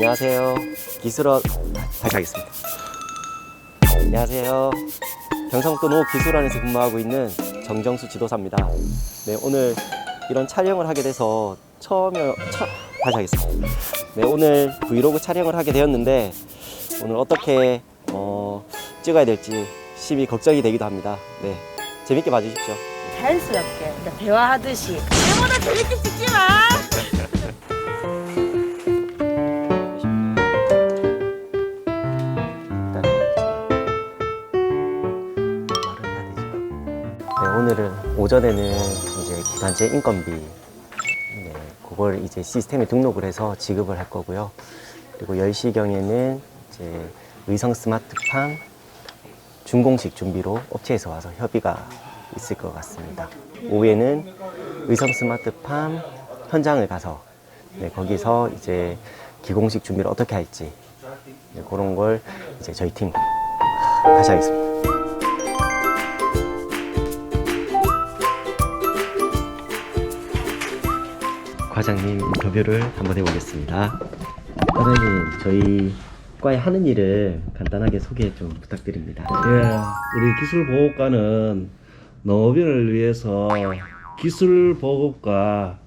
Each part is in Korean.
안녕하세요. 기술원 다시 하겠습니다. 안녕하세요. 경상북도 농업기술원에서 근무하고 있는 정정수 지도사입니다. 네, 오늘 이런 촬영을 하게 돼서 처음에 처, 다시 하겠습니다. 네, 오늘 브이로그 촬영을 하게 되었는데 오늘 어떻게 어, 찍어야 될지 심히 걱정이 되기도 합니다. 네, 재밌게 봐주십시오. 자연스럽게 그러니까 대화하듯이 내보다 재밌게 찍지 마. 네, 오늘은 오전에는 이제 기간제 인건비 네, 그걸 이제 시스템에 등록을 해서 지급을 할 거고요. 그리고 10시경에는 이제 의성 스마트팜 준공식 준비로 업체에서 와서 협의가 있을 것 같습니다. 오후에는 의성 스마트팜 현장을 가서 네, 거기서 이제 기공식 준비를 어떻게 할지 네, 그런 걸 이제 저희 팀 다시 하겠습니다. 과장님 인터뷰를 한번 해보겠습니다. 과장님 저희 과에 하는 일을 간단하게 소개 좀 부탁드립니다. 예, 우리 기술보호과는 농업인을 위해서 기술보급과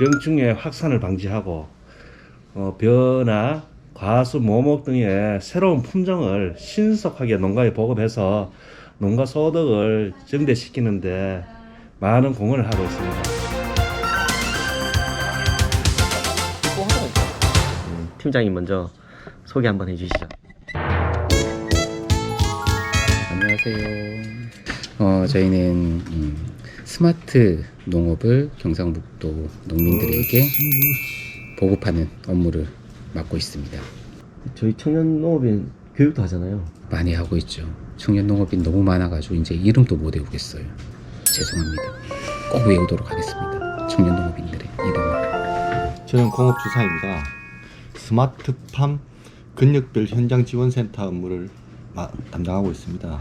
병충해 확산을 방지하고 어, 벼나 과수, 모목 등의 새로운 품종을 신속하게 농가에 보급해서 농가 소득을 증대시키는데 많은 공헌을 하고 있습니다. 팀장님 먼저 소개 한번 해주시죠. 안녕하세요. 어, 저희는 음, 스마트 농업을 경상북도 농민들에게 보급하는 업무를 맡고 있습니다. 저희 청년 농업인 교육도 하잖아요. 많이 하고 있죠. 청년 농업인 너무 많아가지고 이제 이름도 못 외우겠어요. 죄송합니다. 꼭 외우도록 하겠습니다. 청년 농업인들의 이름을. 저는 공업주사입니다. 스마트팜 근육별 현장 지원 센터 업무를 마- 담당하고 있습니다.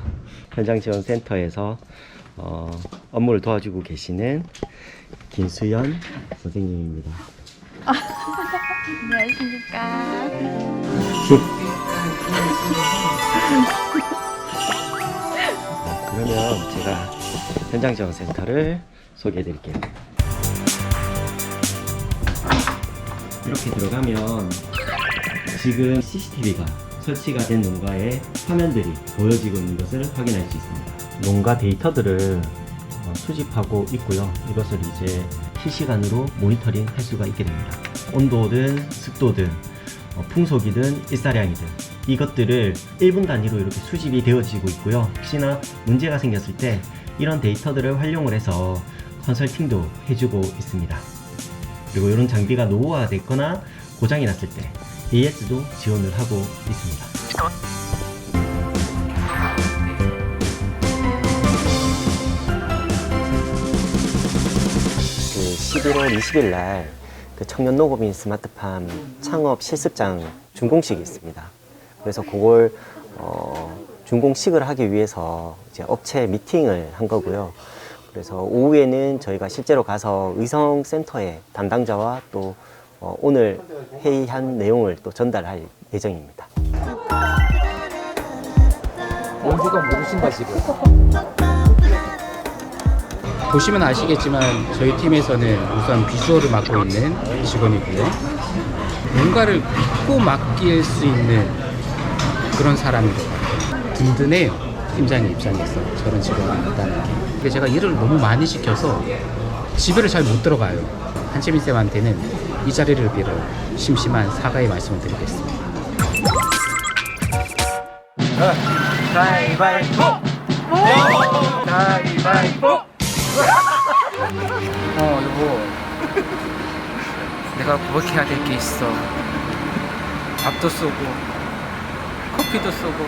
현장 지원 센터에서 어, 업무를 도와주고 계시는 김수연 선생님입니다. 안녕하십니까. 그러면 제가 현장 지원 센터를 소개해 드릴게요. 이렇게 들어가면 지금 CCTV가 설치가 된 농가의 화면들이 보여지고 있는 것을 확인할 수 있습니다. 농가 데이터들을 어, 수집하고 있고요. 이것을 이제 실시간으로 모니터링 할 수가 있게 됩니다. 온도든 습도든 어, 풍속이든 일사량이든 이것들을 1분 단위로 이렇게 수집이 되어지고 있고요. 혹시나 문제가 생겼을 때 이런 데이터들을 활용을 해서 컨설팅도 해주고 있습니다. 그리고 이런 장비가 노후화됐거나 고장이 났을 때 AS도 지원을 하고 있습니다. 그 11월 20일 날그 청년 농업인 스마트팜 창업 실습장 준공식이 있습니다. 그래서 그걸 어, 준공식을 하기 위해서 이제 업체 미팅을 한 거고요. 그래서 오후에는 저희가 실제로 가서 의성 센터의 담당자와 또 어, 오늘 회의한 내용을 또 전달할 예정입니다. 원주가 모르신다 지금. 보시면 아시겠지만 저희 팀에서는 우선 비주얼을 맡고 있는 직원이고요. 뭔가를 믿고 맡길 수 있는 그런 사람인 것 같아요. 든든해요. 팀장의 입장에서 저런 직원이 있다는 게. 근데 제가 일을 너무 많이 시켜서 집에를 잘 못 들어가요. 한채민 쌤한테는 이 자리를 빌어 심심한 사과의 말씀을 드리겠습니다. 가위바위보. 가위바위보. 어 여보. 내가 고백해야 될 게 있어. 밥도 쏘고 커피도 쏘고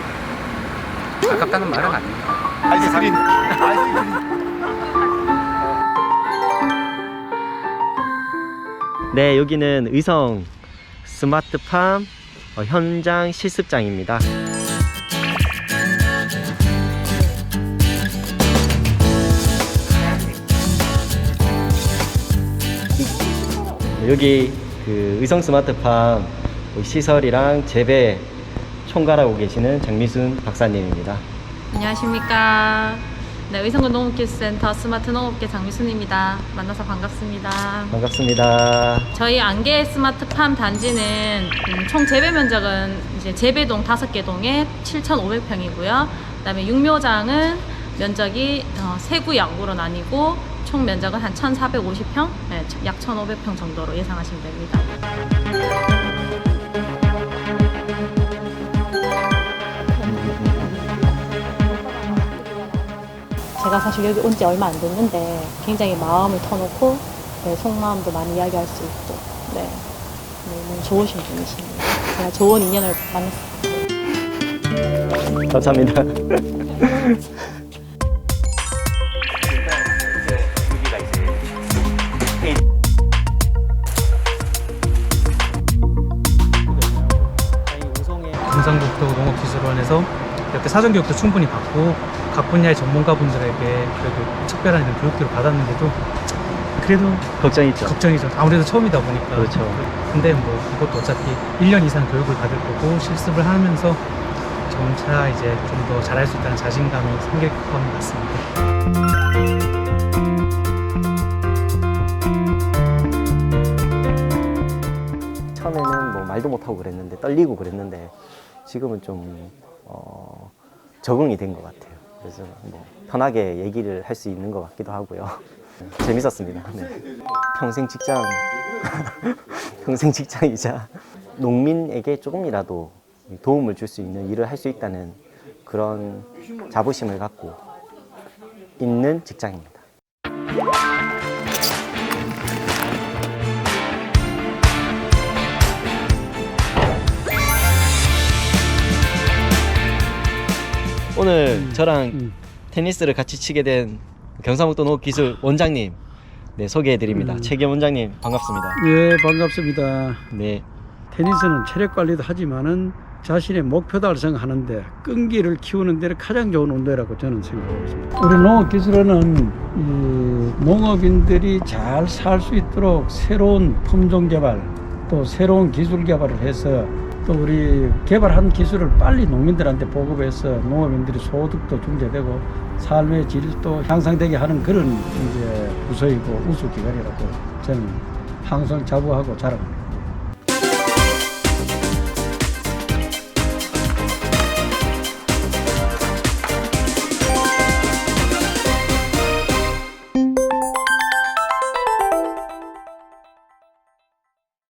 아깝다는 말은 아닙니다. 아이스크림. 네, 여기는 의성 스마트팜 어, 현장 실습장입니다. 여기 그 의성 스마트팜 시설이랑 재배 총괄하고 계시는 장미순 박사님입니다. 안녕하십니까. 네, 의성군 농업기술센터 스마트 농업계 장미순입니다. 만나서 반갑습니다. 반갑습니다. 저희 안개 스마트팜 단지는 음, 총 재배 면적은 이제 재배동 5개 동에 7,500평이고요. 그다음에 육묘장은 면적이 어, 세구 양구로 나뉘고 총 면적은 한 1,450평, 네, 약 1,500평 정도로 예상하시면 됩니다. 제가 사실 여기 온 지 얼마 안 됐는데 굉장히 마음을 터놓고 네, 속마음도 많이 이야기할 수 있고 네, 네, 너무 좋으신 분이십니다. 제가 좋은 인연을 만났습니다. 감사합니다. 경상북도 농업기술원에서 이렇게 사전 교육도 충분히 받고 각 분야의 전문가분들에게 그래도 특별한 이런 교육들을 받았는데도 그래도 걱정 있죠. 걱정이죠. 아무래도 처음이다 보니까. 그렇죠. 근데 뭐 이것도 어차피 1년 이상 교육을 받을 거고 실습을 하면서 점차 이제 좀 더 잘할 수 있다는 자신감이 생길 것 같습니다. 처음에는 뭐 말도 못하고 그랬는데 떨리고 그랬는데 지금은 좀 어, 적응이 된 것 같아요. 그래서 뭐 편하게 얘기를 할 수 있는 것 같기도 하고요. 재밌었습니다. 네. 평생 직장, 평생 직장이자 농민에게 조금이라도 도움을 줄 수 있는 일을 할 수 있다는 그런 자부심을 갖고 있는 직장입니다. 오늘 저랑 음. 테니스를 같이 치게 된 경상북도 농업 기술 원장님 네, 소개해 드립니다. 음. 최겸 원장님 반갑습니다. 예, 반갑습니다. 네, 테니스는 체력 관리도 하지만은 자신의 목표 달성하는데 끈기를 키우는 데는 가장 좋은 운동이라고 저는 생각하고 있습니다. 우리 농업기술원은 이 농업인들이 잘 살 수 있도록 새로운 품종 개발 또 새로운 기술 개발을 해서 또 우리 개발한 기술을 빨리 농민들한테 보급해서 농업인들이 소득도 증대되고 삶의 질도 향상되게 하는 그런 이제 부서이고 우수기관이라고 저는 항상 자부하고 자랑합니다.